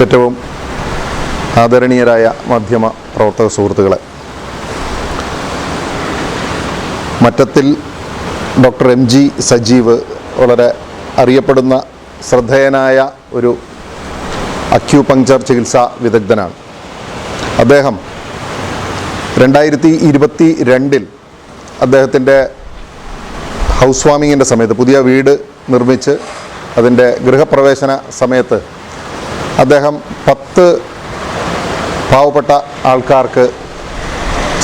ഏറ്റവും ആദരണീയരായ മാധ്യമ പ്രവർത്തക സുഹൃത്തുക്കളെ Mattathil doctor M G Sajeev വളരെ അറിയപ്പെടുന്ന ശ്രദ്ധേയനായ ഒരു അക്യൂപങ്ചർ ചികിത്സാ വിദഗ്ധനാണ്. അദ്ദേഹം രണ്ടായിരത്തി ഇരുപത്തി രണ്ടിൽ അദ്ദേഹത്തിന്റെ ഹൗസ് വാമിങ്ങിന്റെ സമയത്ത് പുതിയ വീട് നിർമ്മിച്ച് അതിന്റെ ഗൃഹപ്രവേശന സമയത്ത് അദ്ദേഹം പത്ത് പാവപ്പെട്ട ആൾക്കാർക്ക്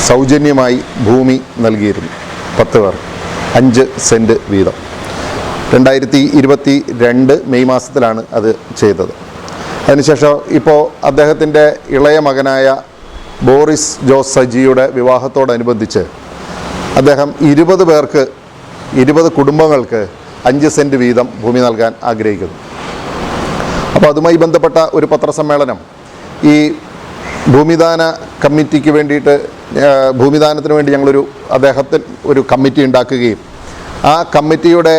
സൗജന്യമായി ഭൂമി നൽകിയിരുന്നു. പത്ത് പേർ. അഞ്ച് സെന്റ് വീതം. രണ്ടായിരത്തി ഇരുപത്തി രണ്ട് മെയ് മാസത്തിലാണ് അത് ചെയ്തത്. അതിനുശേഷം ഇപ്പോൾ അദ്ദേഹത്തിന്റെ ഇളയ മകനായ ബോറിസ് ജോസ് സജിയുടെ വിവാഹത്തോടനുബന്ധിച്ച് അദ്ദേഹം ഇരുപത് പേർക്ക് ഇരുപത് കുടുംബങ്ങൾക്ക് അഞ്ച് സെന്റ് വീതം ഭൂമി നൽകാൻ ആഗ്രഹിക്കുന്നു. അപ്പോൾ അതുമായി ബന്ധപ്പെട്ട ഒരു പത്രസമ്മേളനം. ഈ ഭൂമിദാന കമ്മിറ്റിക്ക് വേണ്ടിയിട്ട് ഭൂമിദാനത്തിന് വേണ്ടി ഞങ്ങളൊരു അദ്ദേഹത്തിൽ ഒരു കമ്മിറ്റി ഉണ്ടാക്കുകയും ആ കമ്മിറ്റിയുടെ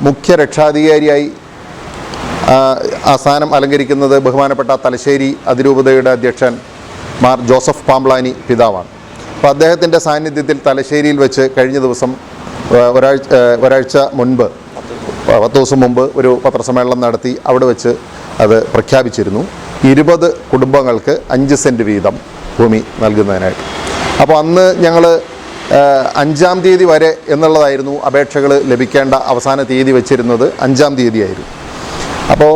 മുഖ്യ രക്ഷാധികാരിയായി ആ, സ്ഥാനം അലങ്കരിക്കുന്നത് ബഹുമാനപ്പെട്ട തലശ്ശേരി അതിരൂപതയുടെ അധ്യക്ഷൻ മാർ ജോസഫ് പാംബ്ലാനി പിതാവാണ്. അപ്പോൾ അദ്ദേഹത്തിന്റെ സാന്നിധ്യത്തിൽ തലശ്ശേരിയിൽ വെച്ച് കഴിഞ്ഞ ദിവസം ഒരാഴ്ച ഒരാഴ്ച മുൻപ് പത്ത് ദിവസം മുമ്പ് ഒരു പത്രസമ്മേളനം നടത്തി അവിടെ വെച്ച് അത് പ്രഖ്യാപിച്ചിരുന്നു. ഇരുപത് കുടുംബങ്ങൾക്ക് അഞ്ച് സെന്റ് വീതം ഭൂമി നൽകുന്നതിനായിട്ട്. അപ്പോൾ അന്ന് ഞങ്ങൾ അഞ്ചാം തീയതി വരെ എന്നുള്ളതായിരുന്നു അപേക്ഷകൾ ലഭിക്കേണ്ട അവസാന തീയതി വെച്ചിരുന്നത് അഞ്ചാം തീയതിയായിരുന്നു. അപ്പോൾ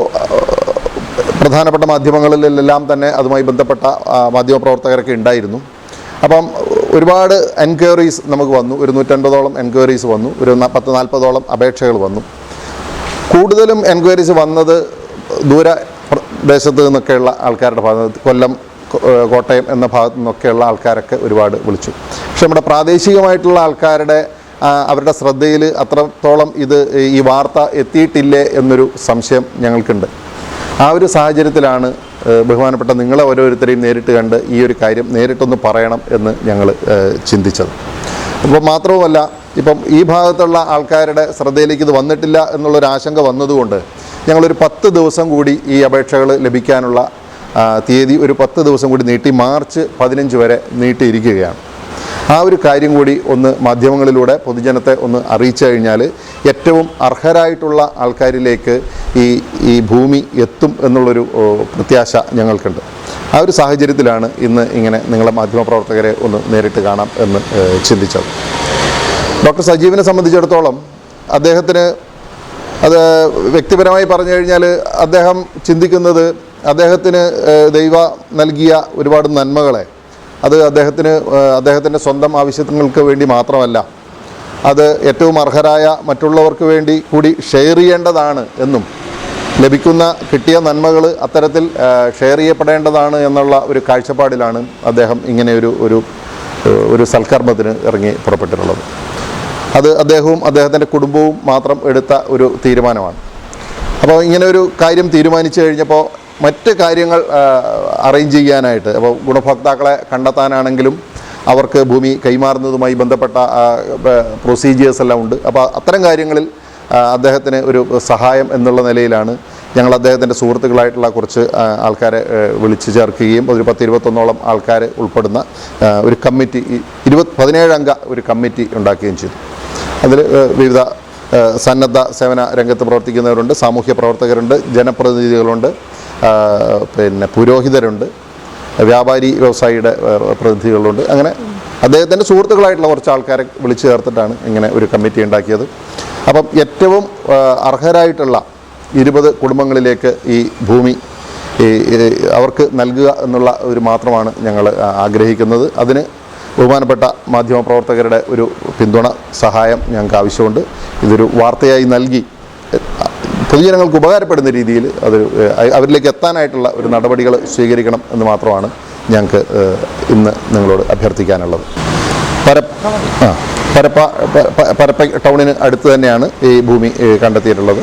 പ്രധാനപ്പെട്ട മാധ്യമങ്ങളിലെല്ലാം തന്നെ അതുമായി ബന്ധപ്പെട്ട മാധ്യമപ്രവർത്തകരൊക്കെ ഉണ്ടായിരുന്നു. അപ്പം ഒരുപാട് എൻക്വയറീസ് നമുക്ക് വന്നു. ഒരു നൂറ്റൻപതോളം എൻക്വയറീസ് വന്നു. ഒരു പത്ത് നാൽപ്പതോളം അപേക്ഷകൾ വന്നു. കൂടുതലും എൻക്വയറീസ് വന്നത് ദൂര പ്രദേശത്ത് നിന്നൊക്കെയുള്ള ആൾക്കാരുടെ ഭാഗത്ത് കൊല്ലം കോട്ടയം എന്ന ഭാഗത്തു നിന്നൊക്കെയുള്ള ആൾക്കാരൊക്കെ ഒരുപാട് വിളിച്ചു. പക്ഷെ നമ്മുടെ പ്രാദേശികമായിട്ടുള്ള ആൾക്കാരുടെ അവരുടെ ശ്രദ്ധയിൽ അത്രത്തോളം ഇത് ഈ വാർത്ത എത്തിയിട്ടില്ലേ എന്നൊരു സംശയം ഞങ്ങൾക്കുണ്ട്. ആ ഒരു സാഹചര്യത്തിലാണ് ബഹുമാനപ്പെട്ട നിങ്ങളെ ഓരോരുത്തരെയും നേരിട്ട് കണ്ട് ഈ ഒരു കാര്യം നേരിട്ടൊന്ന് പറയണം എന്ന് ഞങ്ങൾ ചിന്തിച്ചത്. അപ്പോൾ മാത്രവുമല്ല ഇപ്പം ഈ ഭാഗത്തുള്ള ആൾക്കാരുടെ ശ്രദ്ധയിലേക്ക് ഇത് വന്നിട്ടില്ല എന്നുള്ളൊരു ആശങ്ക വന്നതുകൊണ്ട് ഞങ്ങളൊരു പത്ത് ദിവസം കൂടി ഈ അപേക്ഷകൾ ലഭിക്കാനുള്ള തീയതി ഒരു പത്ത് ദിവസം കൂടി നീട്ടി മാർച്ച് പതിനഞ്ച് വരെ നീട്ടിയിരിക്കുകയാണ്. ആ ഒരു കാര്യം കൂടി ഒന്ന് മാധ്യമങ്ങളിലൂടെ പൊതുജനത്തെ ഒന്ന് അറിയിച്ചു കഴിഞ്ഞാൽ ഏറ്റവും അർഹരായിട്ടുള്ള ആൾക്കാരിലേക്ക് ഈ ഈ ഭൂമി എത്തും എന്നുള്ളൊരു പ്രത്യാശ ഞങ്ങൾക്കുണ്ട്. ആ ഒരു സാഹചര്യത്തിലാണ് ഇന്ന് ഇങ്ങനെ നിങ്ങളെ മാധ്യമപ്രവർത്തകരെ ഒന്ന് നേരിട്ട് കാണാം എന്ന് ചിന്തിച്ചത്. ഡോക്ടർ സജീവിനെ സംബന്ധിച്ചിടത്തോളം അദ്ദേഹത്തിന് അത് വ്യക്തിപരമായി പറഞ്ഞു കഴിഞ്ഞാൽ അദ്ദേഹം ചിന്തിക്കുന്നത് അദ്ദേഹത്തിന് ദൈവ നൽകിയ ഒരുപാട് നന്മകളെ. അത് അദ്ദേഹത്തിന് അദ്ദേഹത്തിന്റെ സ്വന്തം ആവശ്യങ്ങൾക്ക് വേണ്ടി മാത്രമല്ല അത് ഏറ്റവും അർഹരായ മറ്റുള്ളവർക്ക് വേണ്ടി കൂടി ഷെയർ ചെയ്യേണ്ടതാണ് എന്നും ലഭിക്കുന്ന കിട്ടിയ നന്മകൾ അത്തരത്തിൽ ഷെയർ ചെയ്യപ്പെടേണ്ടതാണ് എന്നുള്ള ഒരു കാഴ്ചപ്പാടിലാണ് അദ്ദേഹം ഇങ്ങനെ ഒരു ഒരു സൽക്കർമ്മത്തിന് ഇറങ്ങി പുറപ്പെട്ടിട്ടുള്ളത്. അത് അദ്ദേഹവും അദ്ദേഹത്തിന്റെ കുടുംബവും മാത്രം എടുത്ത ഒരു തീരുമാനമാണ്. അപ്പോൾ ഇങ്ങനെ ഒരു കാര്യം തീരുമാനിച്ചു കഴിഞ്ഞപ്പോൾ മറ്റ് കാര്യങ്ങൾ അറേഞ്ച് ചെയ്യാനായിട്ട് അപ്പോൾ ഗുണഭോക്താക്കളെ കണ്ടെത്താനാണെങ്കിലും അവർക്ക് ഭൂമി കൈമാറുന്നതുമായി ബന്ധപ്പെട്ട പ്രൊസീജിയേഴ്സ് എല്ലാം ഉണ്ട്. അപ്പോൾ അത്തരം കാര്യങ്ങളിൽ അദ്ദേഹത്തിന് ഒരു സഹായം എന്നുള്ള നിലയിലാണ് ഞങ്ങൾ അദ്ദേഹത്തിന്റെ സുഹൃത്തുക്കളായിട്ടുള്ള കുറച്ച് ആൾക്കാരെ വിളിച്ചു ചേർക്കുകയും ഒരു പത്ത് ഇരുപത്തൊന്നോളം ആൾക്കാർ ഉൾപ്പെടുന്ന ഒരു കമ്മിറ്റി ഇരുപത് പതിനേഴ് അംഗ ഒരു കമ്മിറ്റി ഉണ്ടാക്കുകയും ചെയ്തു. അതിൽ വിവിധ സന്നദ്ധ സേവന രംഗത്ത് പ്രവർത്തിക്കുന്നവരുണ്ട് സാമൂഹ്യ പ്രവർത്തകരുണ്ട് ജനപ്രതിനിധികളുണ്ട് പിന്നെ പുരോഹിതരുണ്ട് വ്യാപാരി വ്യവസായിയുടെ പ്രതിനിധികളുണ്ട്. അങ്ങനെ അദ്ദേഹത്തിന്റെ സുഹൃത്തുക്കളായിട്ടുള്ള കുറച്ച് ആൾക്കാരെ വിളിച്ചു ചേർത്തിട്ടാണ് ഇങ്ങനെ ഒരു കമ്മിറ്റി ഉണ്ടാക്കിയത്. അപ്പം ഏറ്റവും അർഹരായിട്ടുള്ള ഇരുപത് കുടുംബങ്ങളിലേക്ക് ഈ ഭൂമി അവർക്ക് നൽകുക എന്നുള്ള ഒരു മാത്രമാണ് ഞങ്ങൾ ആഗ്രഹിക്കുന്നത്. അതിന് ബഹുമാനപ്പെട്ട മാധ്യമപ്രവർത്തകരുടെ ഒരു പിന്തുണ സഹായം ഞങ്ങൾക്ക് ആവശ്യമുണ്ട്. ഇതൊരു വാർത്തയായി നൽകി. പൊതുജനങ്ങൾക്ക് ഉപകാരപ്പെടുന്ന രീതിയിൽ അത് അവരിലേക്ക് എത്താനായിട്ടുള്ള ഒരു നടപടികൾ സ്വീകരിക്കണം എന്ന് മാത്രമാണ് ഞങ്ങൾക്ക് ഇന്ന് നിങ്ങളോട് അഭ്യർത്ഥിക്കാനുള്ളത്. പര ആ പരപ്പ പരപ്പ ടൗണിന് അടുത്ത് തന്നെയാണ് ഈ ഭൂമി കണ്ടെത്തിയിട്ടുള്ളത്.